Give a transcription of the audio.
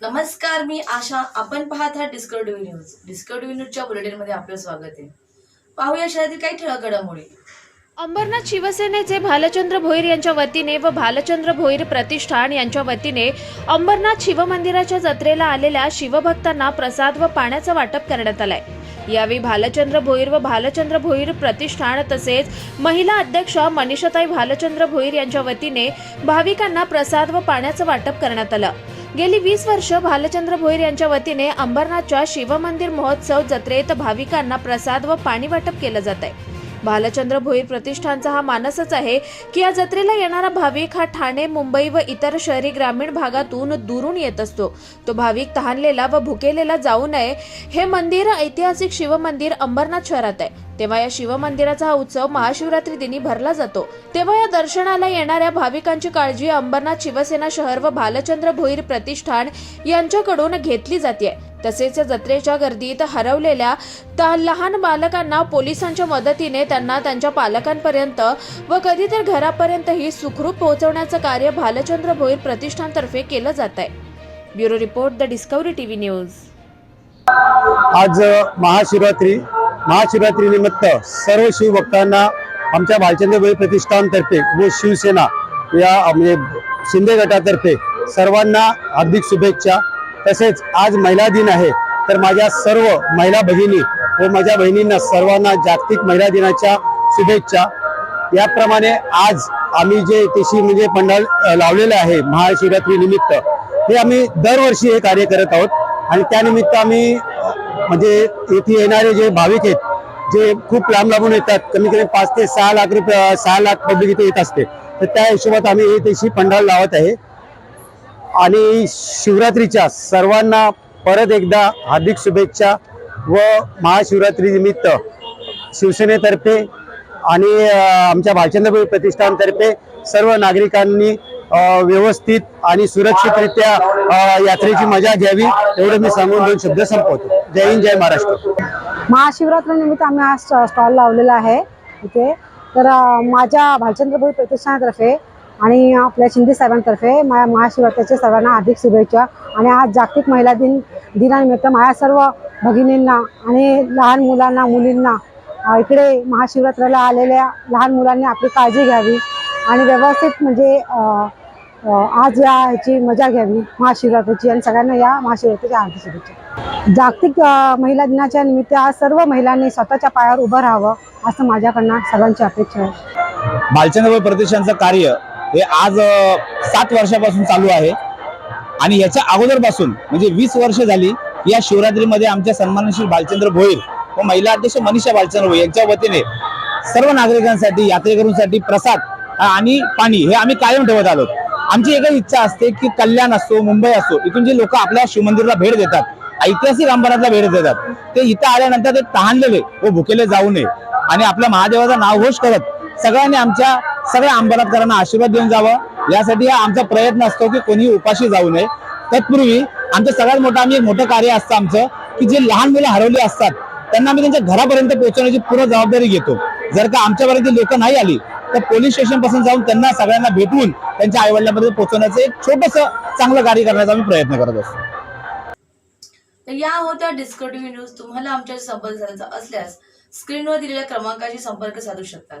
नमस्कार मी आशा. आपण पाहत आहात डिस्कवरी न्यूज डिस्कवरी न्यूजच्या बुलेटिनमध्ये आपलं स्वागत आहे. पाहूया शहरातील काही ठळक घडामोडी अंबरनाथ शिवसेनेचे भालचंद्र भोईर यांच्या वतीने व भालचंद्र भोईर प्रतिष्ठान यांच्या वतीने अंबरनाथ शिवमंदिराच्या जत्रेला आलेल्या शिवभक्तांना प्रसाद व पाण्याचं वाटप करण्यात आलंय. यावेळी भालचंद्र भोईर व भालचंद्र भोईर प्रतिष्ठान तसेच महिला अध्यक्ष मनीषाताई भालचंद्र भोईर यांच्या वतीने भाविकांना प्रसाद व पाण्याचं वाटप करण्यात आलं. गेली वीस वर्ष भालचंद्र भोईर यांच्या वतीने अंबरनाथच्या शिवमंदिर महोत्सव जत्रेत भाविकांना प्रसाद व पाणी वाटप केलं जात आहे भालचंद्र भोईर प्रतिष्ठानचा हा मानसच आहे की या जत्रेला येणारा भाविक हा ठाणे मुंबई व इतर शहरी ग्रामीण भागातून दुरून येत असतो. तो भाविक तहानलेला व भुकेलेला जाऊ नये हे मंदिर ऐतिहासिक शिवमंदिर अंबरनाथ शहरात आहे. तेव्हा या शिवमंदिराचा हा उत्सव महाशिवरात्री दिनी भरला जातो. तेव्हा या दर्शनाला येणाऱ्या भाविकांची काळजी अंबरनाथ शिवसेना शहर व भालचंद्र भोईर प्रतिष्ठान यांच्याकडून घेतली जाते. तसेच जत्रेच्या गर्दीत हरवलेल्या लहान बालकांना पोलिसांच्या मदतीने त्यांना त्यांच्या पालकांपर्यंत व कधी तर घरापर्यंतही सुखरूप पोहोचवण्याचं कार्य भालचंद्र भोईर प्रतिष्ठानतर्फे केलं जात आहे. Bureau report the Discovery TV news. आज महाशिवरात्री महाशिवरात्री निमित्त सर्व शिवभक्तांना आमच्या भालचंद्र भोईर प्रतिष्ठानतर्फे व शिवसेना या म्हणजे शिंदे गटातर्फे सर्वांना हार्दिक शुभेच्छा. तसेच आज महिला दिन आहे तर माझ्या सर्व महिला भगिनी व माझ्या बहिणींना सर्वांना जागतिक महिला दिनाच्या शुभेच्छा. याप्रमाणे आज आम्ही जे तेशी म्हणजे पंडाल लावलेलं आहे महाशिवरात्री निमित्त हे आम्ही दरवर्षी हे कार्य करत आहोत. आणि त्यानिमित्त आम्ही म्हणजे येथे येणारे जे भाविक आहेत जे खूप लांब लांबून येतात कमी कमी पाच ते सहा लाख रुपये सहा लाख पब्लिक इथे येत असते तर त्या हिशोबात आम्ही हे तशी पंडाल लावत आहे. आणि शिवरात्रीच्या सर्वांना परत एकदा हार्दिक शुभेच्छा व महाशिवरात्रीनिमित्त शिवसेनेतर्फे आणि आमच्या भालचंद्रपूर प्रतिष्ठानतर्फे सर्व नागरिकांनी व्यवस्थित आणि सुरक्षितरित्या यात्रेची मजा घ्यावी एवढं मी सांगून दोन शब्द संपवतो. जय हिंद जय महाराष्ट्र. महाशिवरात्रीनिमित्त आम्ही आज स्टॉ- स्टॉल लावलेला आहे इथे. तर माझ्या भालचंद्रपूर प्रतिष्ठानातर्फे आणि आपल्या शिंदे साहेबांतर्फे माझ्या महाशिवरात्रीच्या सर्वांना हार्दिक शुभेच्छा. आणि आज जागतिक महिला दिन दिनानिमित्त माझ्या सर्व भगिनींना आणि लहान मुलांना मुलींना इकडे महाशिवरात्रीला आलेल्या लहान मुलांनी आपली काळजी घ्यावी आणि व्यवस्थित म्हणजे आज या ह्याची मजा घ्यावी महाशिवरात्रीची आणि सगळ्यांना या महाशिवरात्रीच्या हार्दिक शुभेच्छा. जागतिक महिला दिनाच्या निमित्त आज सर्व महिलांनी स्वतःच्या पायावर उभं राहावं असं माझ्याकडनं सर्वांची अपेक्षा आहे. भालचंद्रबाई प्रदेशांचं कार्य हे आज सात वर्षापासून चालू आहे. आणि याच्या अगोदरपासून म्हणजे वीस वर्ष झाली या शिवरात्रीमध्ये आमच्या सन्मानशील भालचंद्र भोईर व महिला अध्यक्ष मनीषा भालचंद्र भोईर यांच्या वतीने सर्व नागरिकांसाठी यात्रेकरूंसाठी प्रसाद आणि पाणी हे आम्ही कायम ठेवत आलो. आमची एकच इच्छा असते की कल्याण असो मुंबई असो इथून जे लोक आपल्या शिवमंदिरला भेट देतात ऐतिहासिक अंबरनाथला भेट देतात ते इथं आल्यानंतर ते तहानलेले व भुकेले जाऊ नये. आणि आपल्या महादेवाचं नावघोष करत सगळ्यांनी आमच्या सगळ्या अंबरनाथकरांना आशीर्वाद देऊन जावं. यासाठी आमचा प्रयत्न असतो की कोणी उपाशी जाऊ नये. तत्पूर्वी आमचं सगळ्यात मोठं आम्ही एक मोठं कार्य असतं आमचं की जे लहान मुलं हरवली असतात त्यांना आम्ही त्यांच्या घरापर्यंत पोहोचवण्याची पूर्ण जबाबदारी घेतो. जर का आमच्यापर्यंत लोक नाही आली तर पोलीस स्टेशनपासून जाऊन त्यांना सगळ्यांना भेटवून त्यांच्या आई वडिलांपर्यंत पोहोचवण्याचं एक छोटस चांगलं कार्य करण्याचा आम्ही प्रयत्न करत असतो. तर या होत्या डिस्कटिव्ह न्यूज तुम्हाला आमच्याशी संपर्क साधायचा असल्यास स्क्रीनवर दिलेल्या क्रमांकाशी संपर्क साधू शकतात.